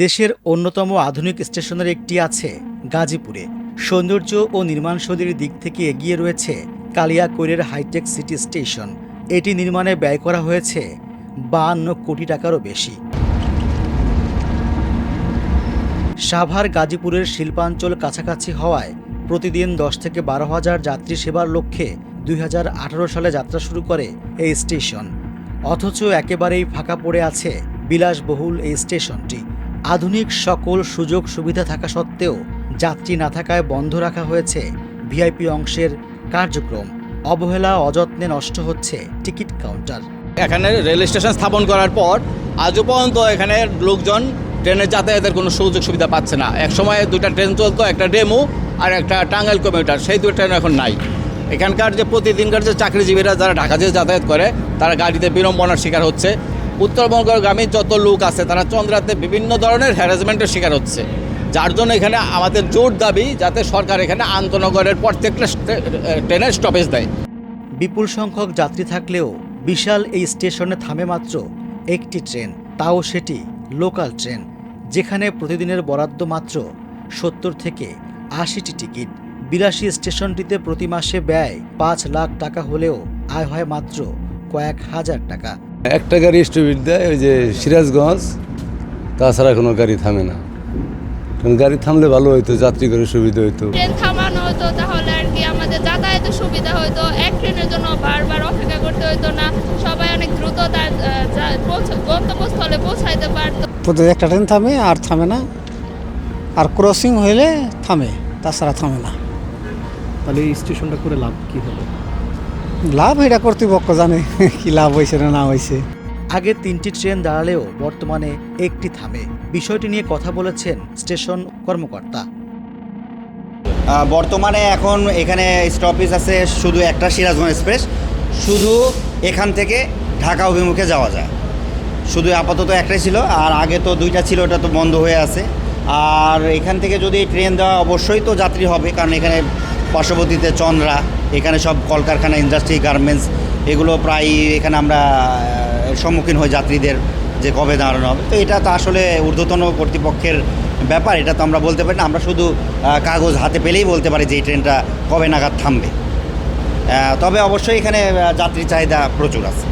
দেশের অন্যতম আধুনিক স্টেশনের একটি আছে গাজীপুরে। সৌন্দর্য ও নির্মাণশৈলীর দিক থেকে এগিয়ে রয়েছে কালিয়াকৈরের হাইটেক সিটি স্টেশন। এটি নির্মাণে ব্যয় করা হয়েছে বাহান্ন কোটি টাকারও বেশি। সাভার গাজীপুরের শিল্পাঞ্চল কাছাকাছি হওয়ায় প্রতিদিন দশ থেকে বারো হাজার যাত্রী সেবার লক্ষ্যে দুই হাজার আঠারো সালে যাত্রা শুরু করে এই স্টেশন। অথচ একেবারেই ফাঁকা পড়ে আছে বিলাসবহুল এই স্টেশনটি। আধুনিক সকল সুযোগ সুবিধা থাকা সত্ত্বেও যাত্রী না থাকায় বন্ধ রাখা হয়েছে ভিআইপি অংশের কার্যক্রম। অবহেলা, অযত্নে নষ্ট হচ্ছে টিকিট কাউন্টার। এখানে রেল স্টেশন স্থাপন করার পর আজও পর্যন্ত এখানে লোকজন ট্রেনের যাতায়াতের কোনো সুযোগ সুবিধা পাচ্ছে না। এক সময় দুটা ট্রেন চলতো, একটা ডেমো আর একটা টাঙ্গাইল কমিউটার। সেই দুটো ট্রেন এখন নাই। এখানকার যে প্রতিদিনকার যে চাকরিজীবীরা যারা ঢাকা যে যাতায়াত করে, তারা গাড়িতে বিড়ম্বনার শিকার হচ্ছে। উত্তরবঙ্গগামী যত লোক আছে, তারা চন্দ্রাতে বিভিন্ন ধরনের হ্যারাসমেন্টের শিকার হচ্ছে। যার জন্য এখানে আমাদের জোর দাবি যাতে সরকার এখানে আন্তনগরের প্রত্যেকটা ট্রেনের স্টপেজ দেয়। বিপুল সংখ্যক যাত্রী থাকলেও বিশাল এই স্টেশনে থামে মাত্র একটি ট্রেন, তাও সেটি লোকাল ট্রেন, যেখানে প্রতিদিনের বরাদ্দ মাত্র সত্তর থেকে আশিটি টিকিট। বিলাসী স্টেশনটিতে প্রতি মাসে ব্যয় পাঁচ লাখ টাকা হলেও আয় হয় মাত্র কয়েক হাজার টাকা। একটা গাড়ি স্টপিট দেয় ওই যে সিরাজগঞ্জ তাছাড়া কোনো গাড়ি থামে না। কারণ গাড়ি থামলে ভালো হইতো যাত্রী করে সুবিধা হইতো। ট্রেন থামানো হতো তাহলে আর কি আমাদের সুবিধা হতো এক ট্রেনের জন্য বারবার অপেক্ষা করতে হতো না। সবাই অনেক দ্রুত তার গন্তব্যস্থলে পৌঁছাইতে পারতো। প্রতি একটা ট্রেন থামে আর থামে না। আর ক্রসিং হইলে থামে তাছাড়া থামে না। তাহলে এই স্টেশনটা করে লাভ কি হলো লাভ এটা কর্তৃপক্ষ জানে কি লাভ হয়েছে না না হয়েছে আগে তিনটি ট্রেন দাঁড়ালেও বর্তমানে একটি থামে। বিষয়টি নিয়ে কথা বলেছেন স্টেশন কর্মকর্তা। বর্তমানে এখন এখানে স্টপেজ আছে শুধু একটা সিরাজগঞ্জ এক্সপ্রেস। শুধু এখান থেকে ঢাকা অভিমুখে যাওয়া যায়। শুধু আপাতত একটাই ছিল আর আগে তো দুইটা ছিল ওটা তো বন্ধ হয়ে আছে। আর এখান থেকে যদি ট্রেন দেওয়া অবশ্যই তো যাত্রী হবে কারণ এখানে পার্শ্ববর্তীতে চন্দ্রা, এখানে সব কলকারখানা ইন্ডাস্ট্রি গার্মেন্টস এগুলো প্রায় এখানে আমরা সম্মুখীন হই যাত্রীদের যে কবে দাঁড়ানো হবে। তো এটা তো আসলে ঊর্ধ্বতন কর্তৃপক্ষের ব্যাপার, এটা তো আমরা বলতে পারি না। আমরা শুধু কাগজ হাতে পেলেই বলতে পারি যে এই ট্রেনটা কবে নাগাদ থামবে। তবে অবশ্যই এখানে যাত্রী চাহিদা প্রচুর আছে।